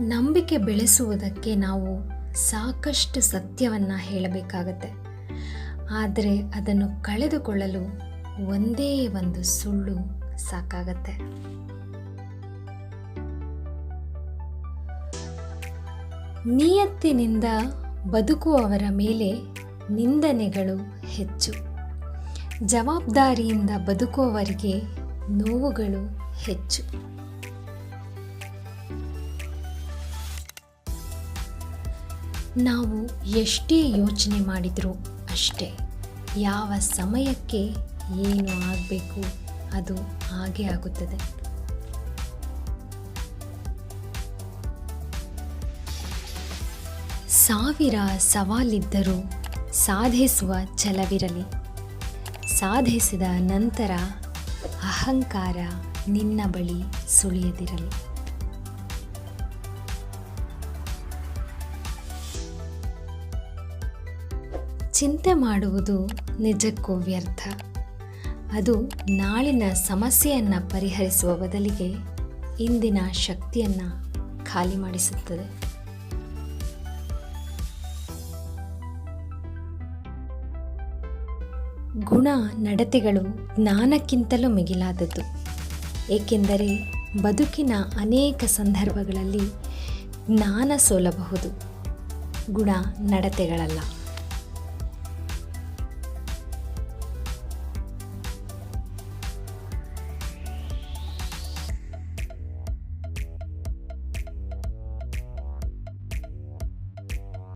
ನಂಬಿಕೆ ಬೆಳೆಸುವುದಕ್ಕೆ ನಾವು ಸಾಕಷ್ಟು ಸತ್ಯವನ್ನು ಹೇಳಬೇಕಾಗತ್ತೆ. ಆದರೆ ಅದನ್ನು ಕಳೆದುಕೊಳ್ಳಲು ಒಂದೇ ಒಂದು ಸುಳ್ಳು ಸಾಕಾಗತ್ತೆ. ನಿಯತ್ತಿನಿಂದ ಬದುಕುವವರ ಮೇಲೆ ನಿಂದನೆಗಳು ಹೆಚ್ಚು. ಜವಾಬ್ದಾರಿಯಿಂದ ಬದುಕುವವರಿಗೆ ನೋವುಗಳು ಹೆಚ್ಚು. ನಾವು ಎಷ್ಟೇ ಯೋಚನೆ ಮಾಡಿದರೂ ಅಷ್ಟೇ. ಯಾವ ಸಮಯಕ್ಕೆ ಏನು ಆಗಬೇಕು ಅದು ಹಾಗೆ ಆಗುತ್ತದೆ. ಸಾವಿರ ಸವಾಲಿದ್ದರೂ ಸಾಧಿಸುವ ಛಲವಿರಲಿ. ಸಾಧಿಸಿದ ನಂತರ ಅಹಂಕಾರ ನಿನ್ನ ಬಳಿ ಸುಳಿಯದಿರಲಿ. ಚಿಂತೆ ಮಾಡುವುದು ನಿಜಕ್ಕೂ ವ್ಯರ್ಥ. ಅದು ನಾಳಿನ ಸಮಸ್ಯೆಯನ್ನು ಪರಿಹರಿಸುವ ಬದಲಿಗೆ ಇಂದಿನ ಶಕ್ತಿಯನ್ನು ಖಾಲಿ ಮಾಡಿಸುತ್ತದೆ. ಗುಣ ನಡತೆಗಳು ಜ್ಞಾನಕ್ಕಿಂತಲೂ ಮಿಗಿಲಾದದ್ದು. ಏಕೆಂದರೆ ಬದುಕಿನ ಅನೇಕ ಸಂದರ್ಭಗಳಲ್ಲಿ ಜ್ಞಾನ ಸೋಲಬಹುದು. ಗುಣ ನಡತೆಗಳಲ್ಲ.